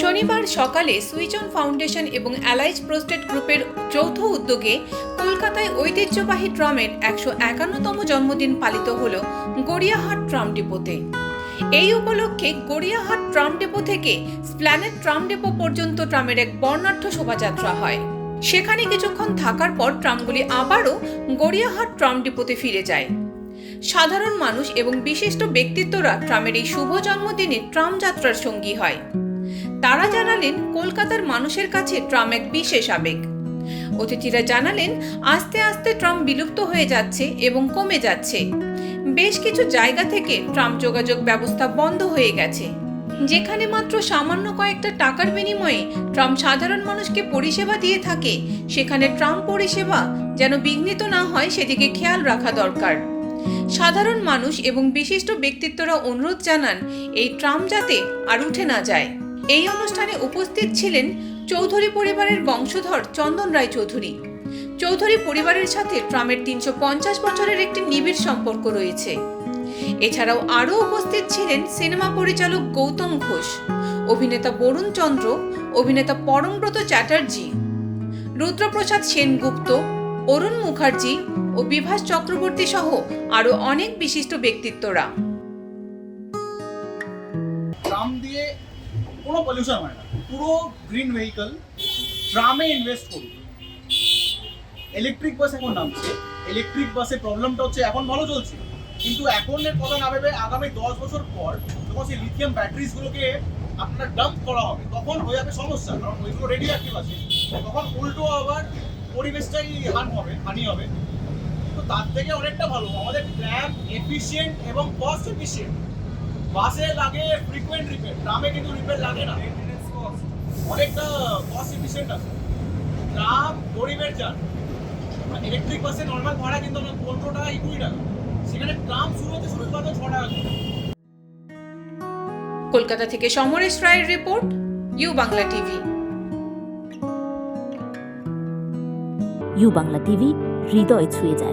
শনিবার সকালে switch on foundation এবং অ্যালাইজ প্রোস্টেট গ্রুপের যৌথ উদ্যোগে কলকাতায় ঐতিহ্যবাহী ট্রামের একশো একান্নতম জন্মদিন পালিত হল গড়িয়াহাট ট্রাম ডিপোতে। এই উপলক্ষে গড়িয়াহাট ট্রাম ডেপো থেকে স্প্ল্যানেট ট্রাম ডেপো পর্যন্ত ট্রামের এক বর্ণাঢ্য শোভাযাত্রা হয়। সেখানে কিছুক্ষণ থাকার পর ট্রামগুলি আবারও গড়িয়াহাট ট্রাম ডিপোতে ফিরে যায়। সাধারণ মানুষ এবং বিশিষ্ট ব্যক্তিত্বরা ট্রামের এই শুভ জন্মদিনে ট্রাম যাত্রার সঙ্গী হয়। তারা জানালেন, কলকাতার মানুষের কাছে ট্রাম এক বিশেষ আবেগ। অতিথিরা জানালেন, আস্তে আস্তে ট্রাম বিলুপ্ত হয়ে যাচ্ছে এবং কমে যাচ্ছে। বেশ কিছু জায়গা থেকে ট্রাম যোগাযোগ ব্যবস্থা বন্ধ হয়ে গেছে। যেখানে মাত্র সামান্য কয়েকটা টাকার বিনিময়ে ট্রাম সাধারণ মানুষকে পরিষেবা দিয়ে থাকে, সেখানে ট্রাম পরিষেবা যেন বিঘ্নিত না হয় সেদিকে খেয়াল রাখা দরকার। সাধারণ মানুষ এবং বিশিষ্ট ব্যক্তিত্বরা অনুরোধ জানান, এই ট্রাম যাতে আর উঠে না যায়। এই অনুষ্ঠানে উপস্থিত ছিলেন চৌধুরী পরিবারের বংশধর চন্দন রায় চৌধুরী। চৌধুরী পরিবারের সাথে ট্রামের তিনশো পঞ্চাশ বছরের একটি নিবিড় সম্পর্ক রয়েছে। এছাড়াও আরও উপস্থিত ছিলেন সিনেমা পরিচালক গৌতম ঘোষ, অভিনেতা বরুণ চন্দ্র, অভিনেতা পরমব্রত চ্যাটার্জি, রুদ্রপ্রসাদ সেনগুপ্ত, অরুণ মুখার্জি ও বিভাস চক্রবর্তী সহ আরও অনেক বিশিষ্ট ব্যক্তিত্বরা। দিয়ে কোনো পলিউশন হয় না। পুরো গ্রিন ভেহিকল ট্রামে ইনভেস্ট করুন ইলেকট্রিক বাস এখন নামছে। ইলেকট্রিক বাসের প্রবলেমটা হচ্ছে এখন ভালো চলছে। কিন্তু এখনের কথা না ভেবে আগামী দশ বছর পর যখন সেই লিথিয়াম ব্যাটারিজগুলোকে আপনার ডাম্প করা হবে, তখন হয়ে যাবে সমস্যা। কারণ ওইগুলো রেডি অ্যাক্টিভ আছে। তখন উল্টো আবার পরিবেশটাই হান হবে, হানি হবে। তো তার থেকে অনেকটা ভালো। আমাদের ট্র্যাম এফিসিয়েন্ট এবং কস্ট এফিসিয়েন্ট বাসে লাগে ফ্রিকোয়েন্ট রিপেয়ার ট্রামে কিন্তু রিপেয়ার লাগে না। অনেকটা কস্ট এফিসিয়েন্ট আছে। ট্রাম গরিবের যান। ইলেকট্রিক বাসে নর্মাল ভাড়া কিন্তু আমরা পনেরো টাকা কুড়ি টাকা। সেখানে ট্রাম শুরু হতে শুরু কত ছ টাকা কলকাতা থেকে সমরেশ রায়ের report U Bangla TV U Bangla TV হৃদয় ছুঁয়ে যায়।